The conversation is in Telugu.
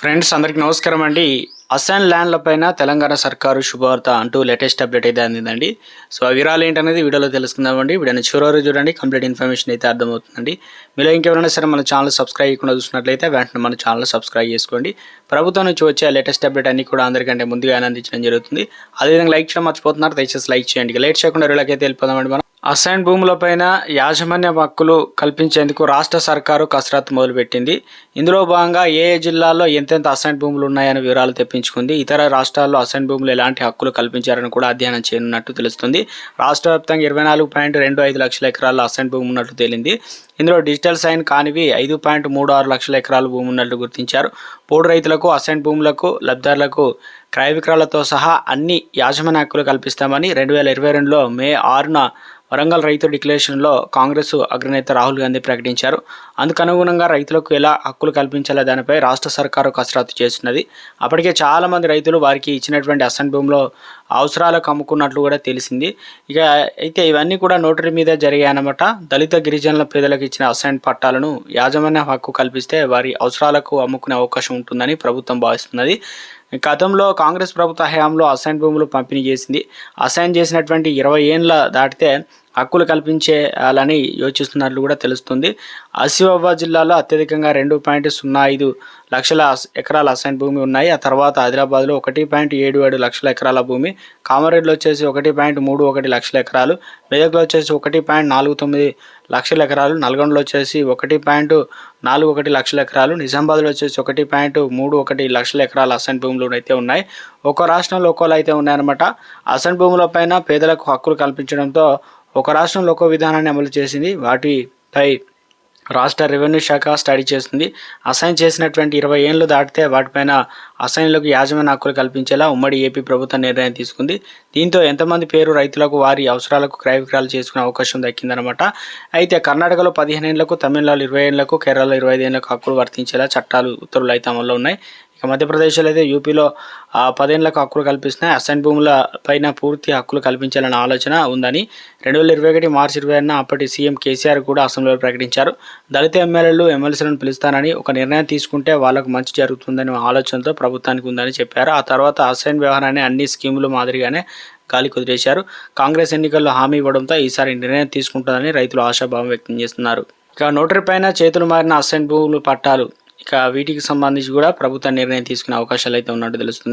ఫ్రెండ్స్ అందరికీ నమస్కారం అండి. అసైన్ ల్యాండ్లపైన తెలంగాణ సర్కారు శుభవార్త అంటూ లేటెస్ట్ అప్డేట్ అయితే అందిందండి. సో ఆ వివరాలు ఏంటనేది వీడియోలో తెలుసుకుందామండి వీడియోని చివరి చూడండి. కంప్లీట్ ఇన్ఫర్మేషన్ అయితే అర్థమవుతుందండి. మీలో ఇంకెవరైనా సరే మన ఛానల్ సబ్స్క్రైబ్ చేయకుండా చూసినట్లయితే వెంటనే మన ఛానల్ సబ్స్క్రైబ్ చేసుకోండి. ప్రభుత్వం నుంచి వచ్చే లేటెస్ట్ అప్డేట్ అన్ని కూడా అందరికంటే ముందుగా అందించడం జరుగుతుంది. అదేవిధంగా లైక్ చేయడం మర్చిపోతున్నారు దయచేసి లైక్ చేయండి. లేట్ చేయకుండా వీడియోలకైతే వెళ్ళిపోదామండి మనం. అసైన్ భూములపైన యాజమాన్య హక్కులు కల్పించేందుకు రాష్ట్ర సర్కారు కసరత్తు మొదలుపెట్టింది. ఇందులో భాగంగా ఏ ఏ జిల్లాల్లో ఎంతెంత అసైన్ భూములు ఉన్నాయని వివరాలు తెప్పించుకుంది. ఇతర రాష్ట్రాల్లో అసైన్ భూములు ఎలాంటి హక్కులు కల్పించారని కూడా అధ్యయనం చేయనున్నట్టు తెలుస్తుంది. రాష్ట్ర వ్యాప్తంగా ఇరవై నాలుగు పాయింట్ రెండు ఐదు లక్షల ఎకరాల అసైన్ భూమి ఉన్నట్టు తేలింది. ఇందులో డిజిటల్ సైన్ కానివి ఐదు పాయింట్ మూడు ఆరు లక్షల ఎకరాల భూమి ఉన్నట్లు గుర్తించారు. పోడు రైతులకు అసైన్ భూములకు లబ్ధారులకు క్రయ విక్రయాలతో సహా అన్ని యాజమాన్య హక్కులు కల్పిస్తామని రెండు వేల ఇరవై రెండులో మే ఆరున వరంగల్ రైతు డిక్లరేషన్లో కాంగ్రెస్ అగ్రనేత రాహుల్ గాంధీ ప్రకటించారు. అందుకనుగుణంగా రైతులకు ఎలా హక్కులు కల్పించాలో దానిపై రాష్ట్ర సర్కారు కసరత్తు చేస్తున్నది. అప్పటికే చాలామంది రైతులు వారికి ఇచ్చినటువంటి అసెంట్ భూమిలో అవసరాలకు అమ్ముకున్నట్లు కూడా తెలిసింది. ఇక అయితే ఇవన్నీ కూడా నోటరీ మీద జరిగాయన్నమాట దళిత గిరిజనుల పేదలకు ఇచ్చిన అసైన్ పట్టాలను యాజమాన్య హక్కు కల్పిస్తే వారి అవసరాలకు అమ్ముకునే అవకాశం ఉంటుందని ప్రభుత్వం భావిస్తున్నది. గతంలో కాంగ్రెస్ ప్రభుత్వ హయాంలో అసైన్ భూములు పంపిణీ చేసింది. అసైన్ చేసినటువంటి ఇరవై ఏండ్ల దాటితే హక్కులు కల్పించేయాలని యోచిస్తున్నట్లు కూడా తెలుస్తుంది. ఆసిఫాబాద్ జిల్లాలో అత్యధికంగా రెండు పాయింట్ సున్నా ఐదు లక్షల ఎకరాల అసైన్ భూమి ఉన్నాయి. ఆ తర్వాత ఆదిలాబాద్లో ఒకటి పాయింట్ ఏడు ఏడు లక్షల ఎకరాల భూమి కామారెడ్డిలో వచ్చేసి ఒకటి పాయింట్ మూడు ఒకటి లక్షల ఎకరాలు మెదక్లో వచ్చేసి ఒకటి పాయింట్ నాలుగు తొమ్మిది లక్షల ఎకరాలు నల్గొండలో వచ్చేసి ఒకటి పాయింట్ నాలుగు ఒకటి లక్షల ఎకరాలు నిజామాబాద్లో వచ్చేసి ఒకటి పాయింట్ మూడు ఒకటి లక్షల ఎకరాల అసైన్ భూములు అయితే ఉన్నాయి. ఒక్కో రాష్ట్రంలో ఒక్కోలు అయితే ఉన్నాయన్నమాట అసైన్ భూములపైన పేదలకు హక్కులు కల్పించడంతో ఒక రాష్ట్రంలో ఒక్కో విధానాన్ని అమలు చేసింది. వాటిపై రాష్ట్ర రెవెన్యూ శాఖ స్టడీ చేస్తుంది. అసైన్ చేసినటువంటి ఇరవై ఏళ్ళు దాటితే వాటిపైన అసైన్లకు యాజమాన్య హక్కులు కల్పించేలా ఉమ్మడి ఏపీ ప్రభుత్వం నిర్ణయం తీసుకుంది. దీంతో ఎంతమంది పేరు రైతులకు వారి అవసరాలకు క్రయ విక్రయాలు చేసుకునే అవకాశం దక్కిందనమాట అయితే కర్ణాటకలో పదిహేను ఏళ్ళకు తమిళనాడు ఇరవై ఏళ్ళకు కేరళలో ఇరవై ఐదు ఏళ్ళకు హక్కులు వర్తించేలా చట్టాలు ఉత్తర్వులు అయితే అమల్లో ఉన్నాయి. ఇక మధ్యప్రదేశ్లో అయితే యూపీలో పదేళ్ళకు హక్కులు కల్పిస్తున్నాయి అసైన్ భూముల పైన పూర్తి హక్కులు కల్పించాలన్న ఆలోచన ఉందని రెండు వేల ఇరవై ఒకటి మార్చి ఇరవై ఐదున అప్పటి సీఎం కేసీఆర్ కూడా అసెంబ్లీలో ప్రకటించారు. దళిత ఎమ్మెల్యేలు ఎమ్మెల్సీలను పిలుస్తానని ఒక నిర్ణయం తీసుకుంటే వాళ్ళకు మంచి జరుగుతుందనే ఆలోచనతో ప్రభుత్వానికి ఉందని చెప్పారు. ఆ తర్వాత అసైన్ వ్యవహారాన్ని అన్ని స్కీములు మాదిరిగానే గాలి కుదిరేశారు. కాంగ్రెస్ ఎన్నికల్లో హామీ ఇవ్వడంతో ఈసారి నిర్ణయం తీసుకుంటుందని రైతులు ఆశాభావం వ్యక్తం చేస్తున్నారు. ఇక నోటరీ పైన చేతులు మారిన అసైన్ భూములు పట్టాలు ఇక వీటికి సంబంధించి కూడా ప్రభుత్వం నిర్ణయం తీసుకునే అవకాశాలు అయితే ఉన్నట్టు తెలుస్తుంది.